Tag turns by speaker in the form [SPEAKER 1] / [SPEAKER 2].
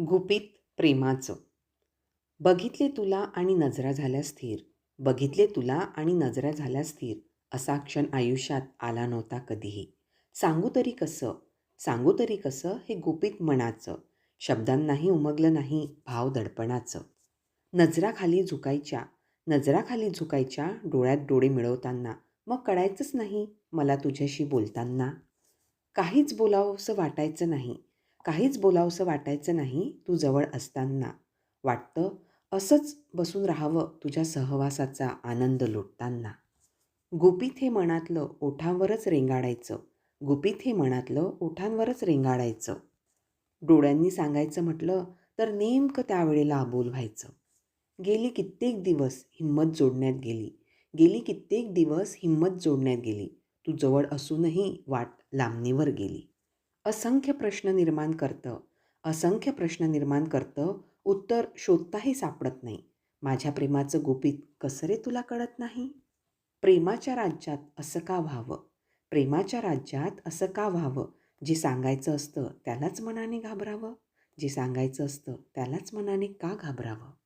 [SPEAKER 1] गुपित प्रेमाचं. बघितले तुला आणि नजरा झाल्या स्थिर. बघितले तुला आणि नजरा झाल्या स्थिर. असा क्षण आयुष्यात आला नव्हता कधीही. सांगू तरी कसं? सांगू तरी कसं हे गुपित मनाचं? शब्दांनाही उमगलं नाही भाव दडपणाचं. नजराखाली झुकायच्या. नजराखाली झुकायच्या डोळ्यात डोळे मिळवताना. मग कळायचंच नाही मला तुझ्याशी बोलताना. काहीच बोलावंसं वाटायचं नाही. काहीच बोलावंसं वाटायचं नाही तू जवळ असताना. वाटतं असंच बसून राहावं तुझ्या सहवासाचा आनंद लुटताना. गुपित हे मनातलं ओठांवरच रेंगाडायचं. गुपित हे मनातलं ओठांवरच रेंगाडायचं. डोळ्यांनी सांगायचं म्हटलं तर नेमकं त्यावेळेला अबोल व्हायचं. गेली कित्येक दिवस हिंमत जोडण्यात गेली. गेली कित्येक दिवस हिंमत जोडण्यात गेली. तू जवळ असूनही वाट लांबणीवर गेली. असंख्य प्रश्न निर्माण करतं. असंख्य प्रश्न निर्माण करतं. उत्तर शोधताही सापडत नाही. माझ्या प्रेमाचं गुपित कसं रे तुला कळत नाही? प्रेमाच्या राज्यात असं का व्हावं? प्रेमाच्या राज्यात असं का व्हावं? जे सांगायचं असतं त्यालाच मनाने घाबरावं? जे सांगायचं असतं त्यालाच मनाने का घाबरावं?